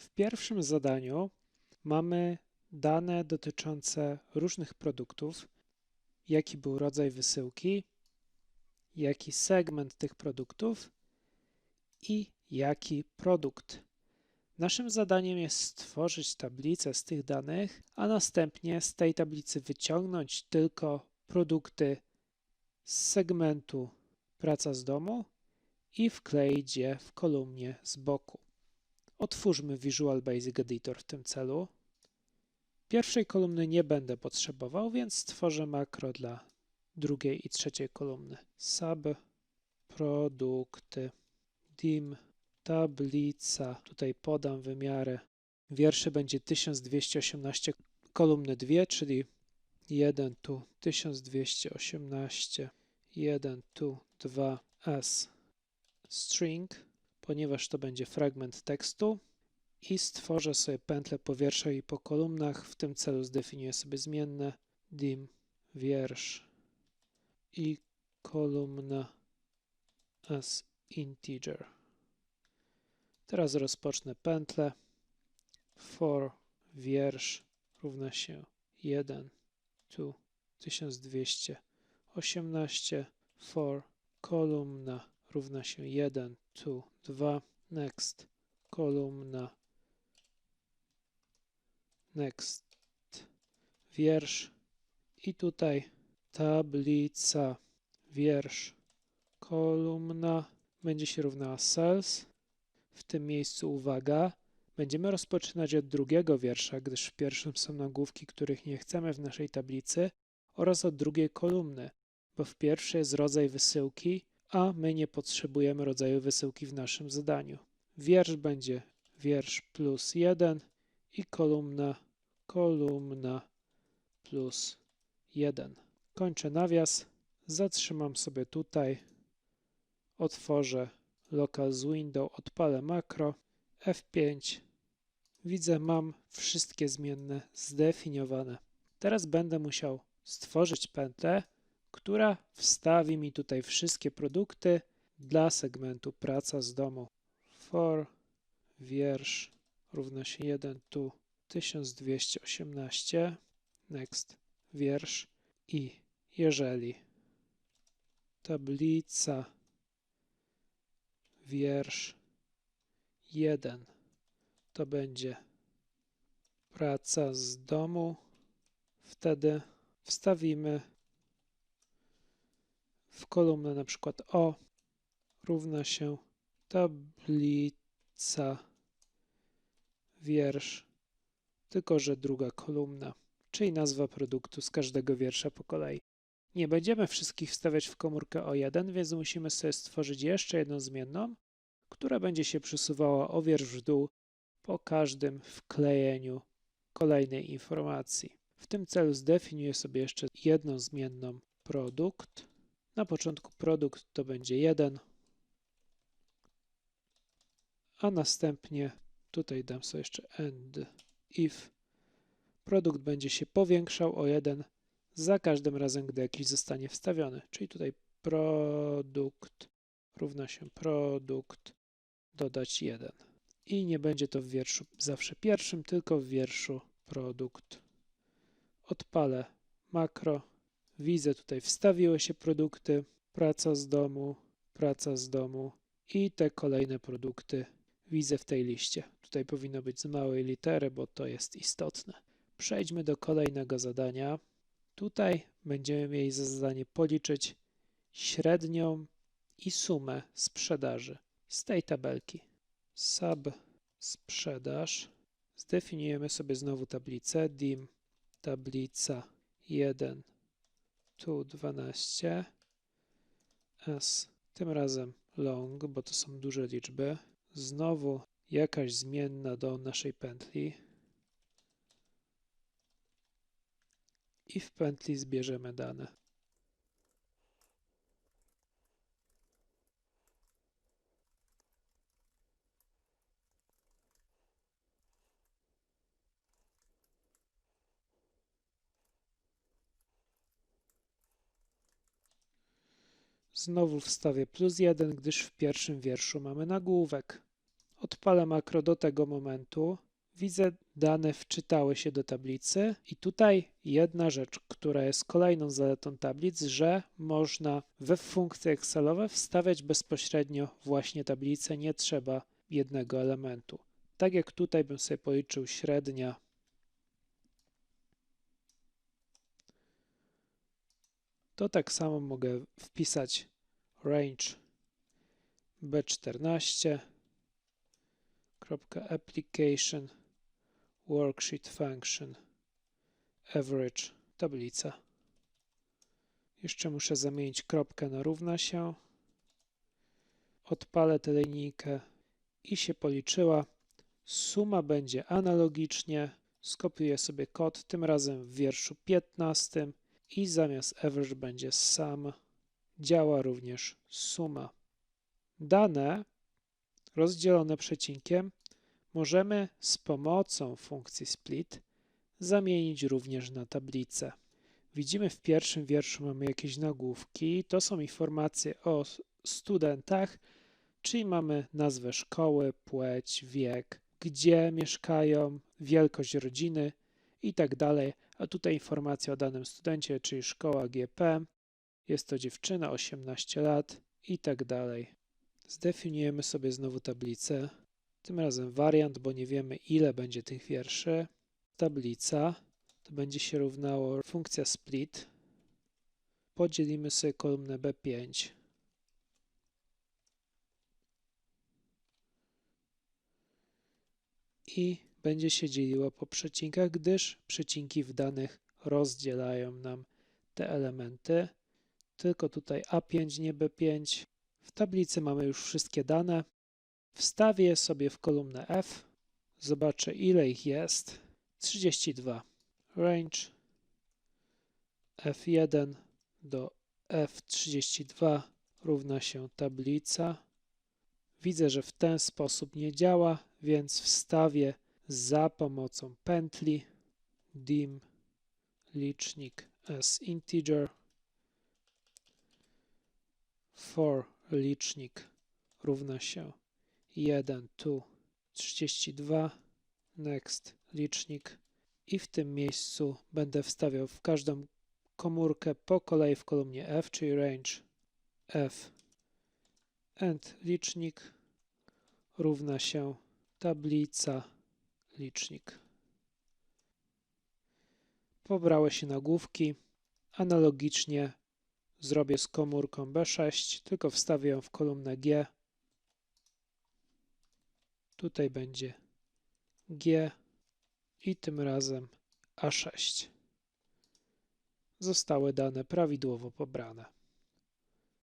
W pierwszym zadaniu mamy dane dotyczące różnych produktów, jaki był rodzaj wysyłki, jaki segment tych produktów i jaki produkt. Naszym zadaniem jest stworzyć tablicę z tych danych, a następnie z tej tablicy wyciągnąć tylko produkty z segmentu praca z domu i wkleić je w kolumnie z boku. Otwórzmy Visual Basic Editor w tym celu. Pierwszej kolumny nie będę potrzebował, więc stworzę makro dla drugiej i trzeciej kolumny. Sub produkty dim tablica. Tutaj podam wymiary. Wierszy będzie 1218, kolumny 2, czyli 1 tu 1218, 1 tu 2 s string, ponieważ to będzie fragment tekstu i stworzę sobie pętlę po wierszach i po kolumnach. W tym celu zdefiniuję sobie zmienne dim wiersz i kolumna as integer. Teraz rozpocznę pętlę for wiersz równa się 1 tu 1218 for kolumna równa się 1 tu 2 next kolumna next wiersz i tutaj tablica wiersz kolumna będzie się równała cells. W tym miejscu uwaga, będziemy rozpoczynać od drugiego wiersza, gdyż w pierwszym są nagłówki, których nie chcemy w naszej tablicy oraz od drugiej kolumny, bo w pierwszej jest rodzaj wysyłki, a my nie potrzebujemy rodzaju wysyłki w naszym zadaniu. Wiersz będzie wiersz plus 1 i kolumna, kolumna plus 1. Kończę nawias, zatrzymam sobie tutaj, otworzę local z window, odpalę makro, F5. Widzę, mam wszystkie zmienne zdefiniowane. Teraz będę musiał stworzyć pętlę, która wstawi mi tutaj wszystkie produkty dla segmentu praca z domu. For wiersz równa się 1 tu 1218 next wiersz i jeżeli tablica wiersz 1 to będzie praca z domu, wtedy wstawimy w kolumnę na przykład O równa się tablica wiersz, tylko że druga kolumna, czyli nazwa produktu z każdego wiersza po kolei. Nie będziemy wszystkich wstawiać w komórkę O1, więc musimy sobie stworzyć jeszcze jedną zmienną, która będzie się przesuwała o wiersz w dół po każdym wklejeniu kolejnej informacji. W tym celu zdefiniuję sobie jeszcze jedną zmienną produkt. Na początku produkt to będzie 1, a następnie tutaj dam sobie jeszcze end if produkt będzie się powiększał o 1 za każdym razem, gdy jakiś zostanie wstawiony. Czyli tutaj produkt równa się produkt dodać 1. I nie będzie to w wierszu zawsze pierwszym, tylko w wierszu produkt. Odpalę makro. Widzę tutaj wstawiły się produkty, praca z domu, praca z domu i te kolejne produkty widzę w tej liście. Tutaj powinno być z małej litery, bo to jest istotne. Przejdźmy do kolejnego zadania. Tutaj będziemy mieli za zadanie policzyć średnią i sumę sprzedaży z tej tabelki. Sub sprzedaż. Zdefiniujemy sobie znowu tablicę dim tablica 1 tu 12 s tym razem long, bo to są duże liczby. Znowu jakaś zmienna do naszej pętli. I w pętli zbierzemy dane. Znowu wstawię plus 1, gdyż w pierwszym wierszu mamy nagłówek. Odpalę makro do tego momentu. Widzę, dane wczytały się do tablicy i tutaj jedna rzecz, która jest kolejną zaletą tablic, że można we funkcje Excelowe wstawiać bezpośrednio właśnie tablicę, nie trzeba jednego elementu. Tak jak tutaj bym sobie policzył średnia to tak samo mogę wpisać range b14 application worksheet function average tablica. Jeszcze muszę zamienić kropkę na równa się. Odpalę tę linijkę i się policzyła. Suma będzie analogicznie. Skopiuję sobie kod, tym razem w wierszu 15 i zamiast average będzie sum. Działa również suma. Dane rozdzielone przecinkiem możemy z pomocą funkcji split zamienić również na tablicę. Widzimy w pierwszym wierszu mamy jakieś nagłówki. To są informacje o studentach, czyli mamy nazwę szkoły, płeć, wiek, gdzie mieszkają, wielkość rodziny i tak dalej. A tutaj informacja o danym studencie, czyli szkoła GP. Jest to dziewczyna, 18 lat i tak dalej. Zdefiniujemy sobie znowu tablicę. Tym razem wariant, bo nie wiemy ile będzie tych wierszy. Tablica to będzie się równało funkcja split. Podzielimy sobie kolumnę B5. I będzie się dzieliło po przecinkach, gdyż przecinki w danych rozdzielają nam te elementy. Tylko tutaj A5, nie B5. W tablicy mamy już wszystkie dane. Wstawię sobie w kolumnę F. Zobaczę ile ich jest. 32. Range F1 do F32 równa się tablica. Widzę, że w ten sposób nie działa, więc wstawię za pomocą pętli dim licznik as integer for licznik równa się 1 tu 32 next licznik. I w tym miejscu będę wstawiał w każdą komórkę po kolei w kolumnie F, czyli range F and licznik równa się tablica licznik. Pobrały się nagłówki. Analogicznie zrobię z komórką B6, tylko wstawię ją w kolumnę G. Tutaj będzie G i tym razem A6. Zostały dane prawidłowo pobrane.